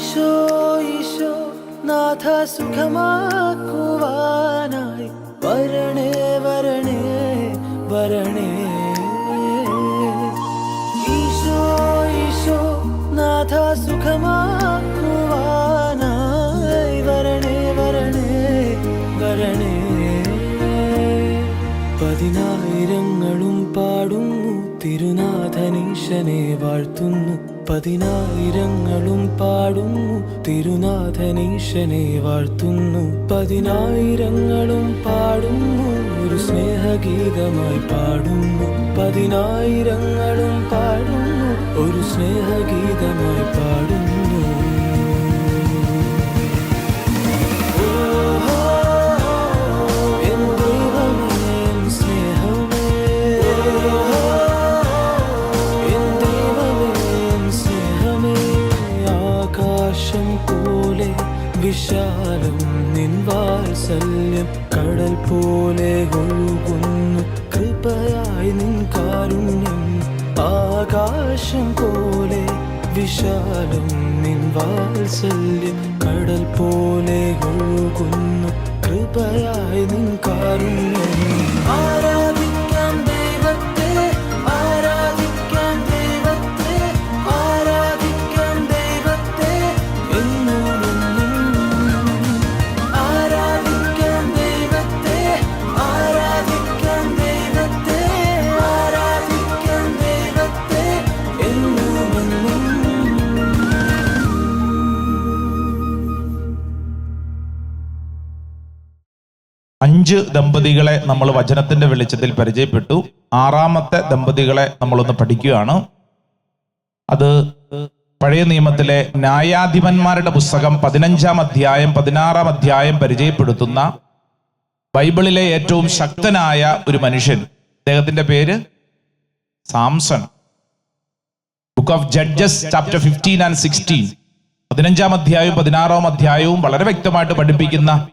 ഈശോ ഈശോ നാഥ സുഖമാക്കുവാനായി. വരണേ വരണേ വരണേ. ഈശോ ഈശോ നാഥ സുഖമാക്കുവാനായി. വരണേ വരണേ വരണേ. പതിനായിരങ്ങളും പാടുന്നു തിരുനാഥനീശനെ വാഴ്ത്തുന്നു. പതിനായിരങ്ങളും പാടുന്നു. തിരുനാഥനീശനെ വാഴ്ത്തുന്നു. പതിനായിരങ്ങളും പാടുന്നു. ഒരു സ്നേഹഗീതമായി പാടുന്നു. പതിനായിരങ്ങളും പാടുന്നു. ഒരു സ്നേഹഗീതമായി പാടുന്നു. അഞ്ച് ദമ്പതികളെ നമ്മൾ വചനത്തിന്റെ വെളിച്ചത്തിൽ പരിചയപ്പെട്ടു. ആറാമത്തെ ദമ്പതികളെ നമ്മളൊന്ന് പഠിക്കുകയാണ്. അത് പഴയ നിയമത്തിലെ ന്യായാധിപന്മാരുടെ പുസ്തകം പതിനഞ്ചാം അധ്യായം പതിനാറാം അധ്യായം പരിചയപ്പെടുത്തുന്ന ബൈബിളിലെ ഏറ്റവും ശക്തനായ ഒരു മനുഷ്യൻ. അദ്ദേഹത്തിന്റെ പേര് Samson. Book of judges chapter fifteen and sixteen പതിനഞ്ചാം അധ്യായവും പതിനാറാം അധ്യായവും വളരെ വ്യക്തമായിട്ട് പഠിപ്പിക്കുന്ന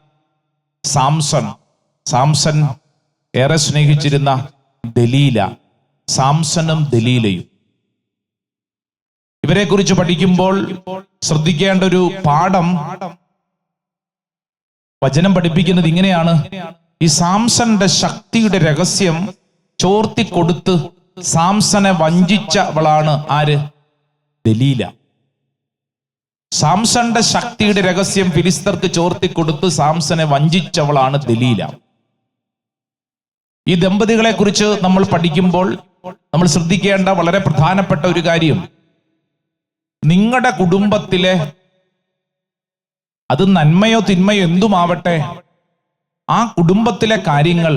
സാംസൺ. സാംസൺ ഏറെ സ്നേഹിച്ചിരുന്ന ദലീല സാംസനും ദലീലയും. ഇവരെ കുറിച്ച് പഠിക്കുമ്പോൾ ശ്രദ്ധിക്കേണ്ട ഒരു പാഠം വചനം പഠിപ്പിക്കുന്നത് ഇങ്ങനെയാണ്. ഈ സാംസന്റെ ശക്തിയുടെ രഹസ്യം ചോർത്തി കൊടുത്ത് സാംസനെ വഞ്ചിച്ചവളാണ് ആര്? ദലീല. സാംസന്റെ ശക്തിയുടെ രഹസ്യം ഫിലിസ്തർക്ക് ചോർത്തി കൊടുത്ത് സാംസനെ വഞ്ചിച്ചവളാണ് ദലീല. ഈ ദമ്പതികളെ കുറിച്ച് നമ്മൾ പഠിക്കുമ്പോൾ നമ്മൾ ശ്രദ്ധിക്കേണ്ട വളരെ പ്രധാനപ്പെട്ട ഒരു കാര്യം. നിങ്ങളുടെ കുടുംബത്തിലെ അത് നന്മയോ തിന്മയോ എന്തുമാവട്ടെ ആ കുടുംബത്തിലെ കാര്യങ്ങൾ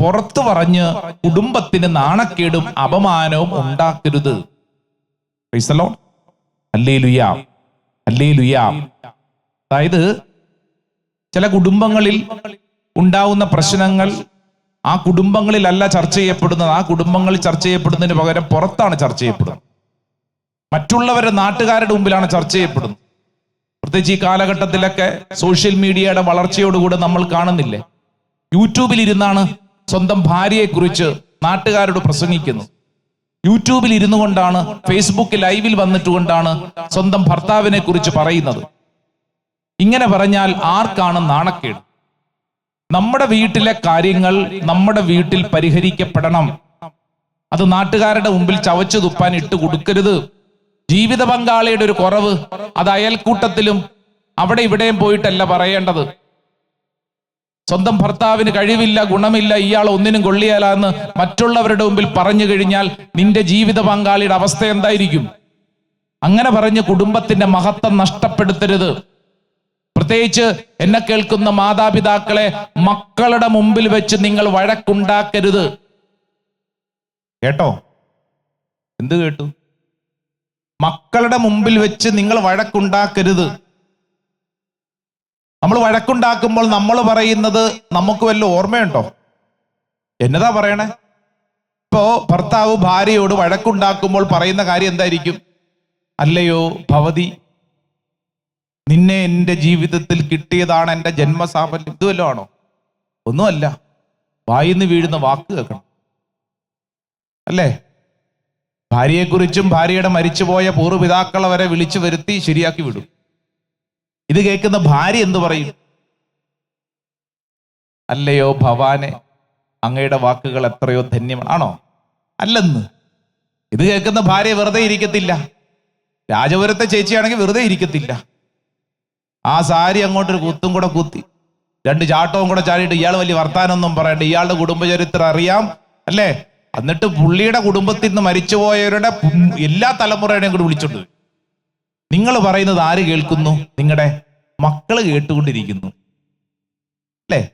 പുറത്തു പറഞ്ഞ് കുടുംബത്തിന് നാണക്കേടും അപമാനവും ഉണ്ടാക്കരുത്. അല്ലേ ലുയാ അല്ലേ ലുയാ അതായത് ചില കുടുംബങ്ങളിൽ ഉണ്ടാവുന്ന പ്രശ്നങ്ങൾ ആ കുടുംബങ്ങളിലല്ല ചർച്ച ചെയ്യപ്പെടുന്നത്. ആ കുടുംബങ്ങളിൽ ചർച്ച ചെയ്യപ്പെടുന്നതിന് പകരം പുറത്താണ് ചർച്ച ചെയ്യപ്പെടുന്നത്. മറ്റുള്ളവരുടെ നാട്ടുകാരുടെ മുമ്പിലാണ് ചർച്ച ചെയ്യപ്പെടുന്നത്. പ്രത്യേകിച്ച് ഈ കാലഘട്ടത്തിലൊക്കെ സോഷ്യൽ മീഡിയയുടെ വളർച്ചയോടുകൂടെ നമ്മൾ കാണുന്നില്ലേ? യൂട്യൂബിൽ ഇരുന്നാണ് സ്വന്തം ഭാര്യയെക്കുറിച്ച് നാട്ടുകാരോട് പ്രസംഗിക്കുന്നത്. യൂട്യൂബിൽ ഇരുന്നു കൊണ്ടാണ് ഫേസ്ബുക്ക് ലൈവിൽ വന്നിട്ടുകൊണ്ടാണ് സ്വന്തം ഭർത്താവിനെ കുറിച്ച് പറയുന്നത്. ഇങ്ങനെ പറഞ്ഞാൽ ആർക്കാണ് നാണക്കേട്? നമ്മുടെ വീട്ടിലെ കാര്യങ്ങൾ നമ്മുടെ വീട്ടിൽ പരിഹരിക്കപ്പെടണം. അത് നാട്ടുകാരുടെ മുമ്പിൽ ചവച്ചു തുപ്പാൻ ഇട്ട് കൊടുക്കരുത്. ജീവിത പങ്കാളിയുടെ ഒരു കുറവ് അത് അയൽക്കൂട്ടത്തിലും അവിടെ ഇവിടെയും പോയിട്ടല്ല പറയേണ്ടത്. സ്വന്തം ഭർത്താവിന് കഴിവില്ല ഗുണമില്ല ഇയാൾ ഒന്നിനും കൊള്ളിയാല എന്ന് മറ്റുള്ളവരുടെ മുമ്പിൽ പറഞ്ഞു കഴിഞ്ഞാൽ നിന്റെ ജീവിത പങ്കാളിയുടെ അവസ്ഥ എന്തായിരിക്കും? അങ്ങനെ പറഞ്ഞ് കുടുംബത്തിന്റെ മഹത്വം നഷ്ടപ്പെടുത്തരുത്. പ്രത്യേകിച്ച് എന്നെ കേൾക്കുന്ന മാതാപിതാക്കളെ മക്കളുടെ മുമ്പിൽ വെച്ച് നിങ്ങൾ വഴക്കുണ്ടാക്കരുത്. കേട്ടോ? എന്ത് കേട്ടു? മക്കളുടെ മുമ്പിൽ വെച്ച് നിങ്ങൾ വഴക്കുണ്ടാക്കരുത്. നമ്മൾ വഴക്കുണ്ടാക്കുമ്പോൾ നമ്മൾ പറയുന്നത് നമുക്ക് വല്ല ഓർമ്മയുണ്ടോ? എന്നതാ പറയണേ? ഇപ്പോ ഭർത്താവ് ഭാര്യയോട് വഴക്കുണ്ടാക്കുമ്പോൾ പറയുന്ന കാര്യം എന്തായിരിക്കും? അല്ലയോ ഭവതി? നിന്നെ എന്റെ ജീവിതത്തിൽ കിട്ടിയതാണ് എന്റെ ജന്മസാഫല്യം. ഇതുവല്ലോ ആണോ? ഒന്നുമല്ല. വായിന്ന് വീഴുന്ന വാക്ക് കേൾക്കണം. അല്ലേ? ഭാര്യയെക്കുറിച്ചും ഭാര്യയുടെ മരിച്ചുപോയ പൂർവപിതാക്കളെ വരെ വിളിച്ചു വരുത്തി ശരിയാക്കി വിടും. ഇത് കേൾക്കുന്ന ഭാര്യ എന്തു പറയും? അല്ലയോ ഭവാനെ അങ്ങയുടെ വാക്കുകൾ എത്രയോ ധന്യമാണ്. ആണോ? അല്ലെന്ന്. ഇത് കേൾക്കുന്ന ഭാര്യ വെറുതെ ഇരിക്കത്തില്ല. രാജപുരത്തെ ചേച്ചിയാണെങ്കിൽ വെറുതെ ഇരിക്കത്തില്ല. ആ സാരി അങ്ങോട്ടൊരു കുത്തും കൂടെ കുത്തി. രണ്ട് ചാട്ടവും കൂടെ ചാടിയിട്ട് ഇയാൾ വലിയ വർത്താനൊന്നും പറയണ്ട. ഇയാളുടെ കുടുംബചരിത്രം അറിയാം അല്ലേ? എന്നിട്ട് പുള്ളിയുടെ കുടുംബത്തിൽ നിന്ന് മരിച്ചുപോയവരുടെ എല്ലാ തലമുറയുടെയും കൂടി വിളിച്ചോണ്ട് നിങ്ങൾ പറയുന്നത് ആര് കേൾക്കുന്നു? നിങ്ങളുടെ മക്കൾ കേട്ടുകൊണ്ടിരിക്കുന്നു. അല്ലേ?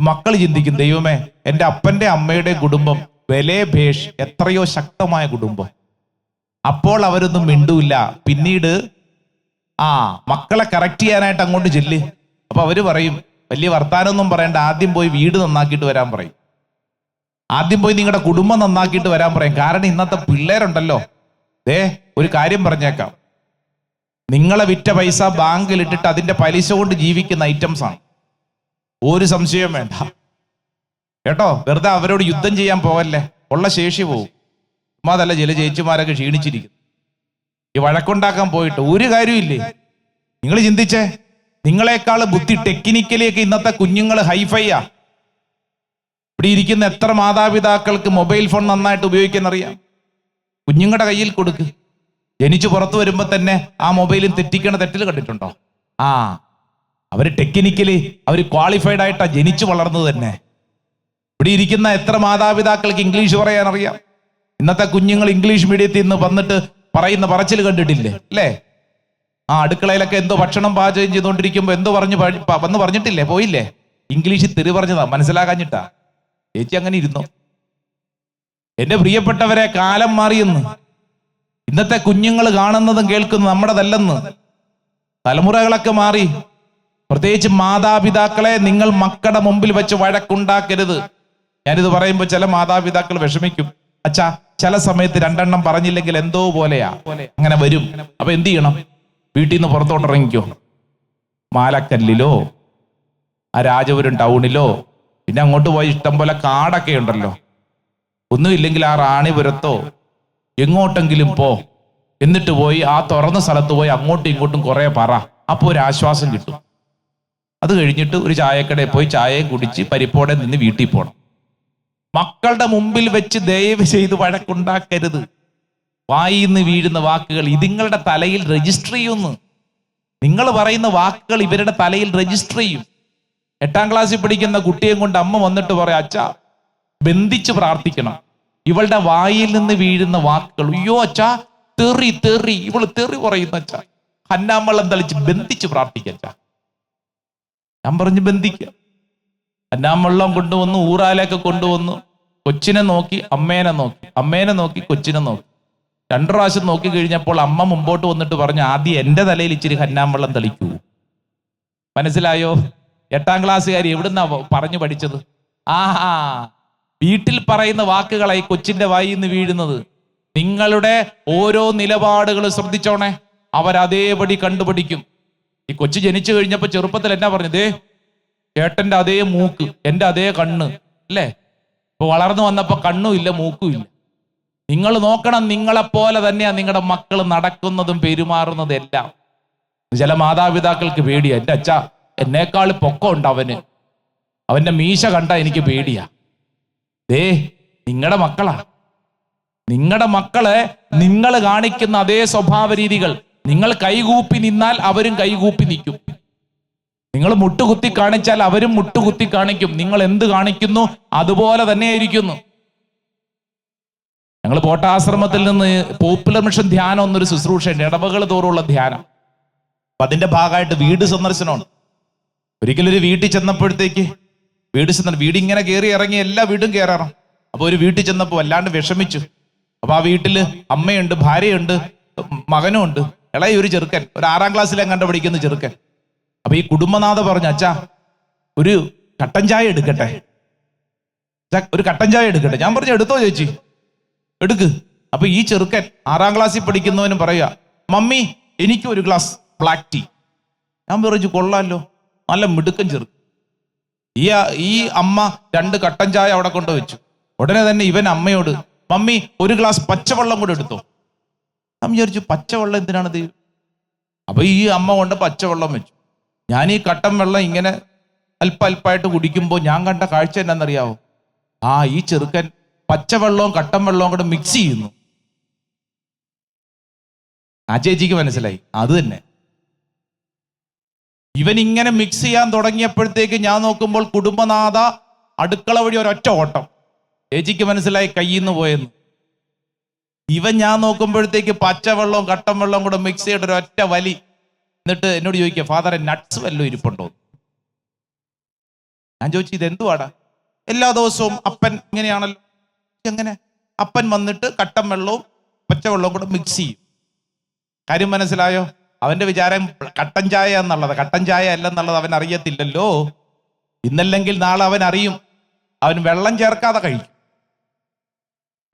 മക്കൾ ചിന്തിക്കും ദൈവമേ എന്റെ അപ്പന്റെ അമ്മയുടെ കുടുംബം വിലേ ഭേഷ് എത്രയോ ശക്തമായ കുടുംബം. അപ്പോൾ അവരൊന്നും മിണ്ടൂല്ല. പിന്നീട് ആ മക്കളെ കറക്റ്റ് ചെയ്യാനായിട്ട് അങ്ങോട്ട് ചെല്ല്. അപ്പൊ അവർ പറയും വലിയ വർത്താനൊന്നും പറയണ്ട ആദ്യം പോയി വീട് നന്നാക്കിയിട്ട് വരാൻ പറയും. ആദ്യം പോയി നിങ്ങളുടെ കുടുംബം നന്നാക്കിയിട്ട് വരാൻ പറയും. കാരണം ഇന്നത്തെ പിള്ളേരുണ്ടല്ലോ. ദേ ഒരു കാര്യം പറഞ്ഞേക്കാം. നിങ്ങളെ വിറ്റ പൈസ ബാങ്കിൽ ഇട്ടിട്ട് അതിന്റെ പലിശ കൊണ്ട് ജീവിക്കുന്ന ഐറ്റംസ് ആണ്. ഒരു സംശയം വേണ്ട. കേട്ടോ? വെറുതെ അവരോട് യുദ്ധം ചെയ്യാൻ പോകല്ലേ ഉള്ള ശേഷി പോവും. ചുമ്മാതല്ല ചില ചേച്ചിമാരൊക്കെ ക്ഷീണിച്ചിരിക്കുന്നു. ഈ വഴക്കുണ്ടാക്കാൻ പോയിട്ട് ഒരു കാര്യമില്ലേ നിങ്ങൾ ചിന്തിച്ചേ? നിങ്ങളെക്കാൾ ബുദ്ധി ടെക്നിക്കലിയൊക്കെ ഇന്നത്തെ കുഞ്ഞുങ്ങൾ ഹൈഫൈയാ. ഇവിടെ ഇരിക്കുന്ന എത്ര മാതാപിതാക്കൾക്ക് മൊബൈൽ ഫോൺ നന്നായിട്ട് ഉപയോഗിക്കാൻ അറിയാം കുഞ്ഞുങ്ങളുടെ കയ്യിൽ കൊടുക്ക്. ജനിച്ചു പുറത്തു വരുമ്പോൾ തന്നെ ആ മൊബൈലും തെറ്റിക്കണ തെറ്റിൽ കണ്ടിട്ടുണ്ടോ? ആ. അവർ ടെക്നിക്കലി അവർ ക്വാളിഫൈഡ് ആയിട്ടാ ജനിച്ചു വളർന്നത് തന്നെ. ഇവിടെ ഇരിക്കുന്ന എത്ര മാതാപിതാക്കൾക്ക് ഇംഗ്ലീഷ് പറയാൻ അറിയാം ഇന്നത്തെ കുഞ്ഞുങ്ങൾ ഇംഗ്ലീഷ് മീഡിയത്തിൽ നിന്ന് വന്നിട്ട് പറയുന്ന പറച്ചിൽ കണ്ടിട്ടില്ലേ? അല്ലേ? ആ അടുക്കളയിലൊക്കെ എന്തോ ഭക്ഷണം പാചകം ചെയ്തുകൊണ്ടിരിക്കുമ്പോ എന്തോ പറഞ്ഞു വന്ന് പറഞ്ഞിട്ടില്ലേ? പോയില്ലേ? ഇംഗ്ലീഷിൽ തെറി പറഞ്ഞതാ മനസ്സിലാകാഞ്ഞിട്ടാ. ചേച്ചി അങ്ങനെ ഇരുന്നു. എന്റെ പ്രിയപ്പെട്ടവരെ കാലം മാറിയെന്ന്. ഇന്നത്തെ കുഞ്ഞുങ്ങൾ കാണുന്നതും കേൾക്കുന്നതും നമ്മുടെതല്ലെന്ന്. തലമുറകളൊക്കെ മാറി. പ്രത്യേകിച്ച് മാതാപിതാക്കളെ നിങ്ങൾ മക്കളുടെ മുമ്പിൽ വെച്ച് വഴക്കുണ്ടാക്കരുത്. ഞാനിത് പറയുമ്പോൾ ചില മാതാപിതാക്കൾ വിഷമിക്കും. അച്ഛാ ചില സമയത്ത് രണ്ടെണ്ണം പറഞ്ഞില്ലെങ്കിൽ എന്തോ പോലെയാ. അങ്ങനെ വരും. അപ്പൊ എന്ത് ചെയ്യണം? വീട്ടിൽ നിന്ന് പുറത്തോട്ട് ഇറങ്ങിക്കോ. മാലക്കല്ലിലോ ആ രാജപുരം ടൗണിലോ പിന്നെ അങ്ങോട്ട് പോയി ഇഷ്ടം പോലെ കാടൊക്കെ ഉണ്ടല്ലോ. ഒന്നുമില്ലെങ്കിൽ ആ റാണിപുരത്തോ എങ്ങോട്ടെങ്കിലും പോ. എന്നിട്ട് പോയി ആ തുറന്ന സ്ഥലത്ത് പോയി അങ്ങോട്ടും ഇങ്ങോട്ടും കുറെ പറ. അപ്പോൾ ഒരു ആശ്വാസം കിട്ടും. അത് കഴിഞ്ഞിട്ട് ഒരു ചായക്കടയിൽ പോയി ചായയും കുടിച്ച് പരിപ്പോടെ നിന്ന് വീട്ടിൽ പോകണം മക്കളുടെ മുമ്പിൽ വെച്ച് ദയവ് ചെയ്ത് വഴക്കുണ്ടാക്കരുത്. വായിന്ന് വീഴുന്ന വാക്കുകൾ ഇതിങ്ങളുടെ തലയിൽ രജിസ്റ്റർ ചെയ്യുന്നു. നിങ്ങൾ പറയുന്ന വാക്കുകൾ ഇവരുടെ തലയിൽ രജിസ്റ്റർ ചെയ്യും. എട്ടാം ക്ലാസ്സിൽ പഠിക്കുന്ന കുട്ടിയെ കൊണ്ട് അമ്മ വന്നിട്ട് പറയാം അച്ഛ ബന്ധിച്ച് പ്രാർത്ഥിക്കണം. ഇവളുടെ വായിൽ നിന്ന് വീഴുന്ന വാക്കുകൾ അയ്യോ അച്ഛാ തെറി തെറി ഇവൾ തെറി പറയുന്ന അച്ഛ. ഹന്നാമ്പള്ളം തളിച്ച് ബന്ധിച്ച് പ്രാർത്ഥിക്കാം അച്ഛാ. ഞാൻ പറഞ്ഞ് ബന്ധിക്കുക അന്നാമ്പള്ളം കൊണ്ടുവന്നു ഊറാലേക്ക് കൊണ്ടുവന്നു. കൊച്ചിനെ നോക്കി അമ്മേനെ നോക്കി. അമ്മേനെ നോക്കി കൊച്ചിനെ നോക്കി. രണ്ടു പ്രാവശ്യം നോക്കി കഴിഞ്ഞപ്പോൾ അമ്മ മുമ്പോട്ട് വന്നിട്ട് പറഞ്ഞു ആദ്യം എന്റെ തലയിൽ ഇച്ചിരി ഹന്നാമ്പള്ളം തളിക്കൂ. മനസ്സിലായോ? എട്ടാം ക്ലാസ്സുകാരി എവിടുന്നാ പറഞ്ഞു പഠിച്ചത്? ആഹാ. വീട്ടിൽ പറയുന്ന വാക്കുകളായി കൊച്ചിന്റെ വായിൽ നിന്ന് വീഴുന്നത്. നിങ്ങളുടെ ഓരോ നിലപാടുകൾ ശ്രദ്ധിച്ചോണേ. അവരതേപടി കണ്ടുപിടിക്കും ഈ കൊച്ചു ജനിച്ചു കഴിഞ്ഞപ്പോൾ ചെറുപ്പത്തിൽ എന്നാ പറഞ്ഞതേ? ചേട്ടന്റെ അതേ മൂക്ക് എന്റെ അതേ കണ്ണ് അല്ലേ? ഇപ്പൊ വളർന്നു വന്നപ്പോ കണ്ണും ഇല്ല മൂക്കും ഇല്ല. നിങ്ങൾ നോക്കണം നിങ്ങളെപ്പോലെ തന്നെയാ നിങ്ങളുടെ മക്കൾ നടക്കുന്നതും പെരുമാറുന്നതും എല്ലാം. ചില മാതാപിതാക്കൾക്ക് പേടിയാ എന്റെ അച്ഛ എന്നേക്കാൾ പൊക്കമുണ്ട് അവന്. അവന്റെ മീശ കണ്ട എനിക്ക് പേടിയാ. ദേ നിങ്ങളുടെ മക്കളാ. നിങ്ങളുടെ മക്കളെ നിങ്ങൾ കാണിക്കുന്ന അതേ സ്വഭാവ രീതികൾ. നിങ്ങൾ കൈകൂപ്പി നിന്നാൽ അവരും കൈകൂപ്പി നിൽക്കും. നിങ്ങൾ മുട്ടുകുത്തി കാണിച്ചാൽ അവരും മുട്ടുകുത്തി കാണിക്കും. നിങ്ങൾ എന്ത് കാണിക്കുന്നു? അതുപോലെ തന്നെ ആയിരിക്കുന്നു ഞങ്ങൾ പോട്ടാശ്രമത്തിൽ നിന്ന് പോപ്പുലർ മിഷൻ ധ്യാനം എന്നൊരു ശുശ്രൂഷയുണ്ട്. ഇടവകൾ തോറുള്ള ധ്യാനം. അപ്പൊ അതിന്റെ ഭാഗമായിട്ട് വീട് സന്ദർശനമാണ്. ഒരിക്കലൊരു വീട്ടിൽ ചെന്നപ്പോഴത്തേക്ക് വീട് ചെന്ന വീട് ഇങ്ങനെ കയറി ഇറങ്ങി എല്ലാ വീടും കയറണം അപ്പൊ ഒരു വീട്ടിൽ ചെന്നപ്പോൾ വല്ലാണ്ട് വിഷമിച്ചു. അപ്പൊ ആ വീട്ടിൽ അമ്മയുണ്ട് ഭാര്യയുണ്ട് മകനും ഉണ്ട് ഇളയ ഒരു ചെറുക്കൻ. ഒരു ആറാം ക്ലാസ്സിലെ പഠിക്കുന്ന ചെറുക്കൻ. അപ്പൊ ഈ കുടുംബനാഥ പറഞ്ഞു അച്ഛാ ഒരു കട്ടൻ ചായ എടുക്കട്ടെ? ഒരു കട്ടൻ ചായ എടുക്കട്ടെ? ഞാൻ പറഞ്ഞു എടുത്തോ ചേച്ചി എടുക്ക്. അപ്പൊ ഈ ചെറുക്കൻ ആറാം ക്ലാസ്സിൽ പഠിക്കുന്നവനും പറയുക മമ്മി എനിക്ക് ഒരു ഗ്ലാസ് ബ്ലാക്ക് ടീ ഞാൻ പറഞ്ഞു കൊള്ളാമല്ലോ നല്ല മിടുക്കൻ ചെറുക്കൻ. ഈ ഈ അമ്മ രണ്ട് കട്ടൻ ചായ അവിടെ കൊണ്ട് വെച്ചു. ഉടനെ തന്നെ ഇവൻ അമ്മയോട് മമ്മി ഒരു ഗ്ലാസ് പച്ചവെള്ളം കൂടെ എടുത്തോ. ഞാൻ വിചാരിച്ചു പച്ചവെള്ളം എന്തിനാണ് ദൈവം അപ്പൊ ഈ അമ്മ കൊണ്ട് പച്ചവെള്ളം വെച്ചു. ഞാൻ ഈ കട്ടൻ വെള്ളം ഇങ്ങനെ അല്പ അല്പമായിട്ട് കുടിക്കുമ്പോൾ ഞാൻ കണ്ട കാഴ്ച എന്നാണെന്നറിയാവോ ആ ഈ ചെറുക്കൻ പച്ചവെള്ളവും കട്ടൻ വെള്ളവും കൂടെ മിക്സ് ചെയ്യുന്നു. ചേച്ചിക്ക് മനസ്സിലായി. അത് തന്നെ. ഇവൻ ഇങ്ങനെ മിക്സ് ചെയ്യാൻ തുടങ്ങിയപ്പോഴത്തേക്ക് ഞാൻ നോക്കുമ്പോൾ കുടുംബനാഥ അടുക്കള വഴി ഒരൊറ്റ ഓട്ടം. ചേച്ചിക്ക് മനസ്സിലായി കയ്യിൽ നിന്ന് പോയെന്ന്. ഇവൻ ഞാൻ നോക്കുമ്പോഴത്തേക്ക് പച്ചവെള്ളവും കട്ടൻ വെള്ളവും കൂടെ മിക്സ് ചെയ്തിട്ട് ഒരൊറ്റ വലി. എന്നിട്ട് എന്നോട് ചോദിക്കുക ഫാദറെ നട്ട്സ് വല്ലതും ഇരിപ്പുണ്ടോ? ഞാൻ ചോദിച്ചു ഇത് എന്തുവാടാ? എല്ലാ ദിവസവും അപ്പൻ ഇങ്ങനെയാണല്ലോ. എങ്ങനെ? അപ്പൻ വന്നിട്ട് കട്ടൻ വെള്ളവും പച്ചവെള്ളവും കൂടെ മിക്സ് ചെയ്യും. കാര്യം മനസ്സിലായോ? അവന്റെ വിചാരം കട്ടൻ ചായ എന്നുള്ളത്. കട്ടൻ ചായ അല്ലെന്നുള്ളത് അവൻ അറിയത്തില്ലല്ലോ. ഇന്നല്ലെങ്കിൽ നാളെ അവൻ അറിയും. അവൻ വെള്ളം ചേർക്കാതെ കഴിക്കും.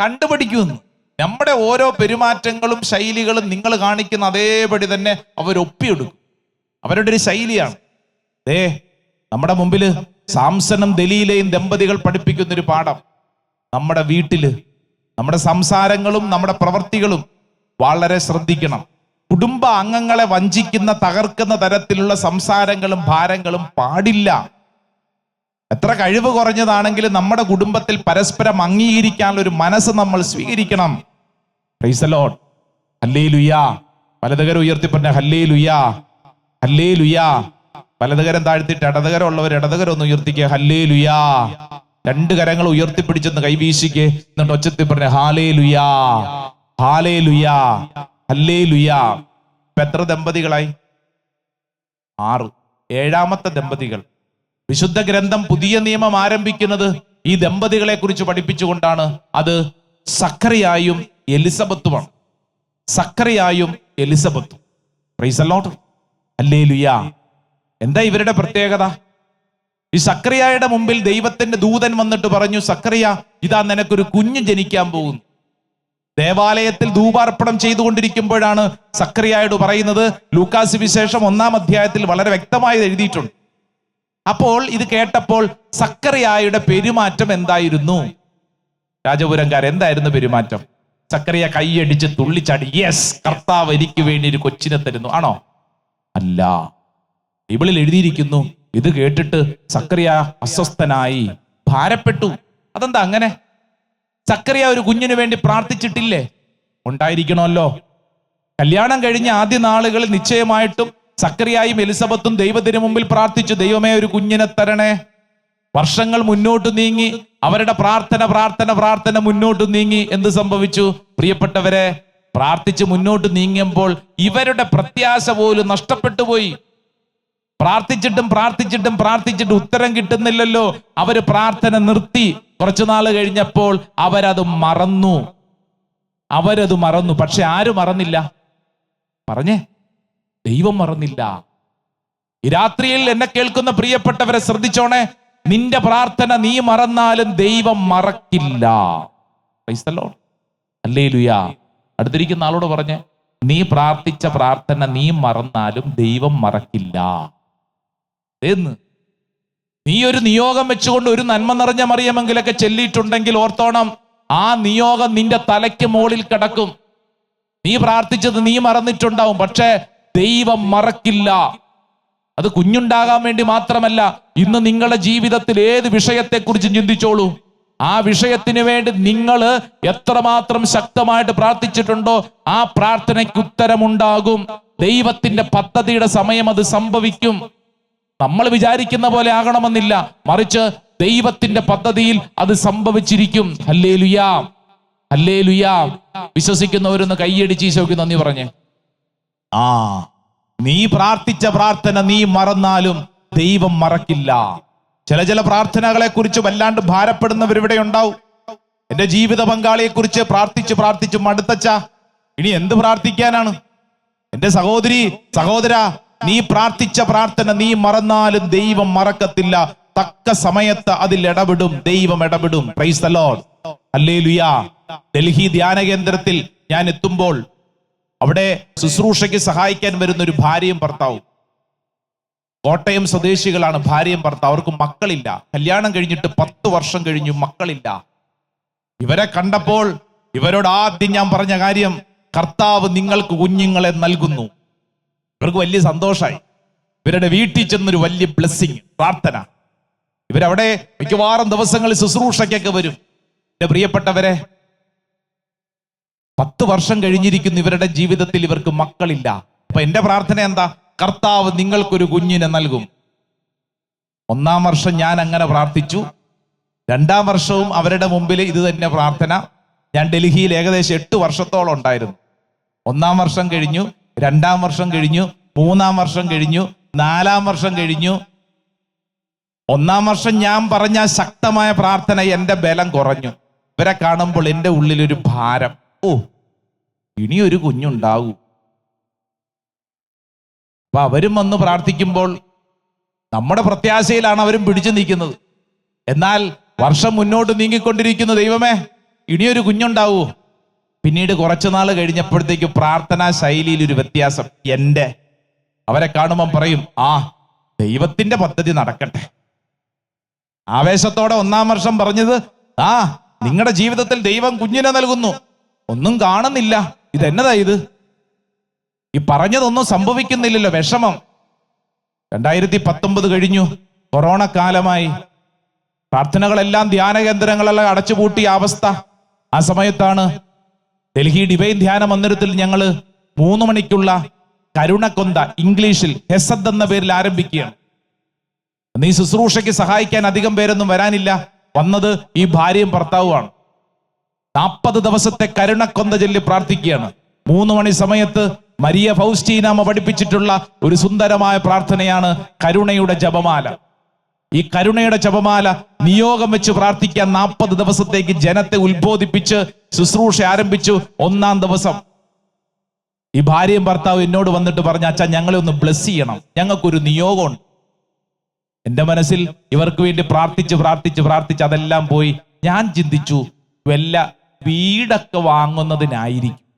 കണ്ടുപിടിക്കുമെന്ന്. നമ്മുടെ ഓരോ പെരുമാറ്റങ്ങളും ശൈലികളും നിങ്ങൾ കാണിക്കുന്ന അതേപടി തന്നെ അവരൊപ്പിയെടുക്കും. അവരുടെ ഒരു ശൈലിയാണ്. ദേ നമ്മുടെ മുമ്പിൽ സാംസനും ദലീലയും ദമ്പതികൾ പഠിപ്പിക്കുന്ന ഒരു പാഠം. നമ്മുടെ വീട്ടിൽ നമ്മുടെ സംസാരങ്ങളും നമ്മുടെ പ്രവർത്തികളും വളരെ ശ്രദ്ധിക്കണം. കുടുംബ അംഗങ്ങളെ വഞ്ചിക്കുന്ന തകർക്കുന്ന തരത്തിലുള്ള സംസാരങ്ങളും ഭാരങ്ങളും പാടില്ല. എത്ര കഴിവ് കുറഞ്ഞതാണെങ്കിലും നമ്മുടെ കുടുംബത്തിൽ പരസ്പരം അംഗീകരിക്കാനുള്ള ഒരു മനസ്സ് നമ്മൾ സ്വീകരിക്കണം. പ്രൈസലോൺ ഹല്ലേ ലുയാ വലതുകരം ഉയർത്തി പറഞ്ഞ ഹല്ലേ ലുയാ ഹല്ലേ ലുയാ വലതുകരം താഴ്ത്തിയിട്ട് ഇടതുകരം ഉള്ളവർ ഇടതുകരം ഒന്ന് ഉയർത്തിക്കുക ഹല്ലേ ലുയാ രണ്ട് കരങ്ങൾ ഉയർത്തിപ്പിടിച്ചൊന്ന് കൈവീശിക്ക്. എന്നിട്ട് ഒച്ചത്തിൽ പറഞ്ഞ ഹാലേ ലുയാ ഹാലേ ലുയാ ഹല്ലേ ലുയാ ഇപ്പൊ എത്ര ദമ്പതികളായി? ആറ്. ഏഴാമത്തെ ദമ്പതികൾ. വിശുദ്ധ ഗ്രന്ഥം പുതിയ നിയമം ആരംഭിക്കുന്നത് ഈ ദമ്പതികളെ കുറിച്ച് പഠിപ്പിച്ചുകൊണ്ടാണ്. അത് സക്കറിയായും എലിസബത്തുമാണ്. സക്കറിയായും എലിസബത്തും. പ്രൈസ് അല്ലോട്ട് അല്ലേ ലുയാ എന്താ ഇവരുടെ പ്രത്യേകത? ഈ സക്രിയയുടെ മുമ്പിൽ ദൈവത്തിന്റെ ദൂതൻ വന്നിട്ട് പറഞ്ഞു സക്രിയ ഇതാ നിനക്കൊരു കുഞ്ഞ് ജനിക്കാൻ പോകുന്നു. ദേവാലയത്തിൽ ധൂപാർപ്പണം ചെയ്തുകൊണ്ടിരിക്കുമ്പോഴാണ് സക്രിയായോട് പറയുന്നത്. ലൂക്കാസ് വിശേഷം ഒന്നാം അധ്യായത്തിൽ വളരെ വ്യക്തമായി എഴുതിയിട്ടുണ്ട്. അപ്പോൾ ഇത് കേട്ടപ്പോൾ സക്കറിയായുടെ പെരുമാറ്റം എന്തായിരുന്നു? രാജപുരംകാർ എന്തായിരുന്നു പെരുമാറ്റം? സക്കറിയ കൈയടിച്ച് തുള്ളിച്ചാടി. യെസ് കർത്താവ് എനിക്ക് വേണ്ടി ഒരു കൊച്ചിനെ തരുന്നു. ആണോ? അല്ല. ബൈബിളിൽ എഴുതിയിരിക്കുന്നു ഇത് കേട്ടിട്ട് സക്കറിയ അസ്വസ്ഥനായി ഭാരപ്പെട്ടു. അതെന്താ അങ്ങനെ? സക്കറിയ ഒരു കുഞ്ഞിനു വേണ്ടി പ്രാർത്ഥിച്ചിട്ടില്ലേ? ഉണ്ടായിരിക്കണമല്ലോ. കല്യാണം കഴിഞ്ഞ ആദ്യ നാളുകളിൽ നിശ്ചയമായിട്ടും സക്കറിയായും എലിസബത്തും ദൈവത്തിന് മുമ്പിൽ പ്രാർത്ഥിച്ചു ദൈവമേ ഒരു കുഞ്ഞിനെ തരണേ. വർഷങ്ങൾ മുന്നോട്ട് നീങ്ങി അവരുടെ പ്രാർത്ഥന പ്രാർത്ഥന പ്രാർത്ഥന മുന്നോട്ട് നീങ്ങി. എന്ത് സംഭവിച്ചു? പ്രിയപ്പെട്ടവരെ പ്രാർത്ഥിച്ച് മുന്നോട്ട് നീങ്ങിയപ്പോൾ ഇവരുടെ പ്രത്യാശ പോലും നഷ്ടപ്പെട്ടു പോയി. പ്രാർത്ഥിച്ചിട്ടും പ്രാർത്ഥിച്ചിട്ടും പ്രാർത്ഥിച്ചിട്ട് ഉത്തരം കിട്ടുന്നില്ലല്ലോ. അവർ പ്രാർത്ഥന നിർത്തി. കുറച്ചു നാൾ കഴിഞ്ഞപ്പോൾ അവരത് മറന്നു. അവരത് മറന്നു. പക്ഷെ ആരും മറന്നില്ല. പറഞ്ഞേ ദൈവം മറന്നില്ല. ഈ രാത്രിയിൽ എന്നെ കേൾക്കുന്ന പ്രിയപ്പെട്ടവരെ ശ്രദ്ധിച്ചോണേ. നിന്റെ പ്രാർത്ഥന നീ മറന്നാലും ദൈവം മറക്കില്ല. അല്ലേ ലുയാ അടുത്തിരിക്കുന്ന ആളോട് പറഞ്ഞേ നീ പ്രാർത്ഥിച്ച പ്രാർത്ഥന നീ മറന്നാലും ദൈവം മറക്കില്ല. എന്ന്. നീ ഒരു നിയോഗം വെച്ചുകൊണ്ട് ഒരു നന്മ നിറഞ്ഞ മറിയമെങ്കിലൊക്കെ ചെല്ലിയിട്ടുണ്ടെങ്കിൽ ഓർത്തോണം ആ നിയോഗം നിന്റെ തലയ്ക്ക് മുകളിൽ കിടക്കും. നീ പ്രാർത്ഥിച്ചത് നീ മറന്നിട്ടുണ്ടാവും പക്ഷേ ദൈവം മറക്കില്ല. അത് കുഞ്ഞുണ്ടാകാൻ വേണ്ടി മാത്രമല്ല ഇന്ന് നിങ്ങളുടെ ജീവിതത്തിൽ ഏത് വിഷയത്തെക്കുറിച്ചും ചിന്തിച്ചോളൂ? ആ വിഷയത്തിന് വേണ്ടി നിങ്ങൾ എത്രമാത്രം ശക്തമായിട്ട് പ്രാർത്ഥിച്ചിട്ടുണ്ടോ ആ പ്രാർത്ഥനയ്ക്ക് ഉത്തരമുണ്ടാകും. ദൈവത്തിന്റെ പദ്ധതിയുടെ സമയം അത് സംഭവിക്കും. നമ്മൾ വിചാരിക്കുന്ന പോലെ ആകണമെന്നില്ല. മറിച്ച് ദൈവത്തിന്റെ പദ്ധതിയിൽ അത് സംഭവിച്ചിരിക്കും. ഹല്ലേ ലുയാ ഹല്ലേ ലുയാ വിശ്വസിക്കുന്നവരൊന്ന് കൈയടിച്ച് ഈശോയ്ക്ക് നന്ദി പറഞ്ഞേ. ആ. നീ പ്രാർത്ഥിച്ച പ്രാർത്ഥന നീ മറന്നാലും ദൈവം മറക്കില്ല. ചില ചില പ്രാർത്ഥനകളെ കുറിച്ച് വല്ലാണ്ട് ഭാരപ്പെടുന്നവർ ഇവിടെ ഉണ്ടാവും. എന്റെ ജീവിത പങ്കാളിയെ കുറിച്ച് പ്രാർത്ഥിച്ച് പ്രാർത്ഥിച്ച് മടുത്തച്ച ഇനി എന്ത് പ്രാർത്ഥിക്കാനാണ്? എന്റെ സഹോദരി സഹോദര നീ പ്രാർത്ഥിച്ച പ്രാർത്ഥന നീ മറന്നാലും ദൈവം മറക്കത്തില്ല. തക്ക സമയത്ത് അതിൽ ഇടപെടും ദൈവം ഇടപെടും. പ്രൈസ് ലോർഡ് ഹല്ലേലൂയാ. ഡൽഹി ധ്യാന കേന്ദ്രത്തിൽ ഞാൻ എത്തുമ്പോൾ അവിടെ ശുശ്രൂഷയ്ക്ക് സഹായിക്കാൻ വരുന്ന ഒരു ഭാര്യയും ഭർത്താവും. കോട്ടയം സ്വദേശികളാണ് ഭാര്യയും ഭർത്താവ്. അവർക്ക് മക്കളില്ല. കല്യാണം കഴിഞ്ഞിട്ട് പത്ത് വർഷം കഴിഞ്ഞു മക്കളില്ല. ഇവരെ കണ്ടപ്പോൾ ഇവരോട് ആദ്യം ഞാൻ പറഞ്ഞ കാര്യം കർത്താവ് നിങ്ങൾക്ക് കുഞ്ഞുങ്ങളെ നൽകുന്നു. ഇവർക്ക് വലിയ സന്തോഷമായി ഇവരുടെ വീട്ടിൽ ചെന്നൊരു വലിയ ബ്ലെസ്സിങ് പ്രാർത്ഥന. ഇവരവിടെ മിക്കവാറും ദിവസങ്ങളിൽ ശുശ്രൂഷയ്ക്കൊക്കെ വരും. എന്റെ പ്രിയപ്പെട്ടവരെ പത്ത് വർഷം കഴിഞ്ഞിരിക്കുന്നു ഇവരുടെ ജീവിതത്തിൽ ഇവർക്ക് മക്കളില്ല. അപ്പൊ എന്റെ പ്രാർത്ഥന എന്താ? കർത്താവ് നിങ്ങൾക്കൊരു കുഞ്ഞിനെ നൽകും. ഒന്നാം വർഷം ഞാൻ അങ്ങനെ പ്രാർത്ഥിച്ചു. രണ്ടാം വർഷവും അവരുടെ മുമ്പിൽ ഇത് തന്നെ പ്രാർത്ഥന. ഞാൻ ഡൽഹിയിൽ ഏകദേശം എട്ട് വർഷത്തോളം ഉണ്ടായിരുന്നു. ഒന്നാം വർഷം കഴിഞ്ഞു രണ്ടാം വർഷം കഴിഞ്ഞു മൂന്നാം വർഷം കഴിഞ്ഞു നാലാം വർഷം കഴിഞ്ഞു. ഒന്നാം വർഷം ഞാൻ പറഞ്ഞ ശക്തമായ പ്രാർത്ഥന എന്റെ ബലം കുറഞ്ഞു. ഇവരെ കാണുമ്പോൾ എന്റെ ഉള്ളിലൊരു ഭാരം. ഓ ഇനിയൊരു കുഞ്ഞുണ്ടാകൂ. അപ്പൊ അവരും വന്ന് പ്രാർത്ഥിക്കുമ്പോൾ നമ്മുടെ പ്രത്യാശയിലാണ് അവരും പിടിച്ചു നിൽക്കുന്നത്. എന്നാൽ വർഷം മുന്നോട്ട് നീങ്ങിക്കൊണ്ടിരിക്കുന്ന ദൈവമേ ഇനിയൊരു കുഞ്ഞുണ്ടാവൂ. പിന്നീട് കുറച്ചു നാൾ കഴിഞ്ഞപ്പോഴത്തേക്ക് പ്രാർത്ഥനാ ശൈലിയിൽ ഒരു വ്യത്യാസം. എന്റെ അവരെ കാണുമ്പം പറയും ആ ദൈവത്തിന്റെ പദ്ധതി നടക്കട്ടെ. ആവേശത്തോടെ ഒന്നാം വർഷം പറഞ്ഞത് ആ നിങ്ങളുടെ ജീവിതത്തിൽ ദൈവം കുഞ്ഞിനെ നൽകുന്നു. ഒന്നും കാണുന്നില്ല. ഇതെന്നതാ ഇത്? ഈ പറഞ്ഞതൊന്നും സംഭവിക്കുന്നില്ലല്ലോ വിഷമം. രണ്ടായിരത്തി പത്തൊമ്പത് കഴിഞ്ഞു. കൊറോണ കാലമായി. പ്രാർത്ഥനകളെല്ലാം ധ്യാന കേന്ദ്രങ്ങളെല്ലാം അടച്ചുപൂട്ടിയ അവസ്ഥ ആ സമയത്താണ്. ഡൽഹി ഡിവൈൻ ധ്യാന മന്ദിരത്തിൽ ഞങ്ങൾ മൂന്ന് മണിക്കുള്ള കരുണക്കൊന്ത ഇംഗ്ലീഷിൽ ഹെസദ് എന്ന പേരിൽ ആരംഭിക്കുകയാണ്. ഈ ശുശ്രൂഷയ്ക്ക് സഹായിക്കാൻ അധികം പേരൊന്നും വരാനില്ല. വന്നത് ഈ ഭാര്യയും ഭർത്താവുമാണ്. നാൽപ്പത് ദിവസത്തെ കരുണക്കൊന്ത ചൊല്ലി പ്രാർത്ഥിക്കുകയാണ്. മൂന്ന് മണി സമയത്ത് മരിയ ഫൗസ്റ്റീനാമ പഠിപ്പിച്ചിട്ടുള്ള ഒരു സുന്ദരമായ പ്രാർത്ഥനയാണ് കരുണയുടെ ജപമാല. ഈ കരുണയുടെ ജപമാല നിയോഗം വെച്ച് പ്രാർത്ഥിക്കാൻ നാൽപ്പത് ദിവസത്തേക്ക് ജനത്തെ ഉത്ബോധിപ്പിച്ച് ശുശ്രൂഷ ആരംഭിച്ചു ഒന്നാം ദിവസം. ഈ ഭാര്യയും ഭർത്താവും എന്നോട് വന്നിട്ട് പറഞ്ഞ അച്ഛാ ഞങ്ങളെ ഒന്ന് ബ്ലസ് ചെയ്യണം. ഞങ്ങൾക്കൊരു നിയോഗമുണ്ട്. എന്റെ മനസ്സിൽ ഇവർക്ക് വേണ്ടി പ്രാർത്ഥിച്ച് പ്രാർത്ഥിച്ച് പ്രാർത്ഥിച്ച് അതെല്ലാം പോയി. ഞാൻ ചിന്തിച്ചു വല്ല വീടൊക്കെ വാങ്ങുന്നതിനായിരിക്കും.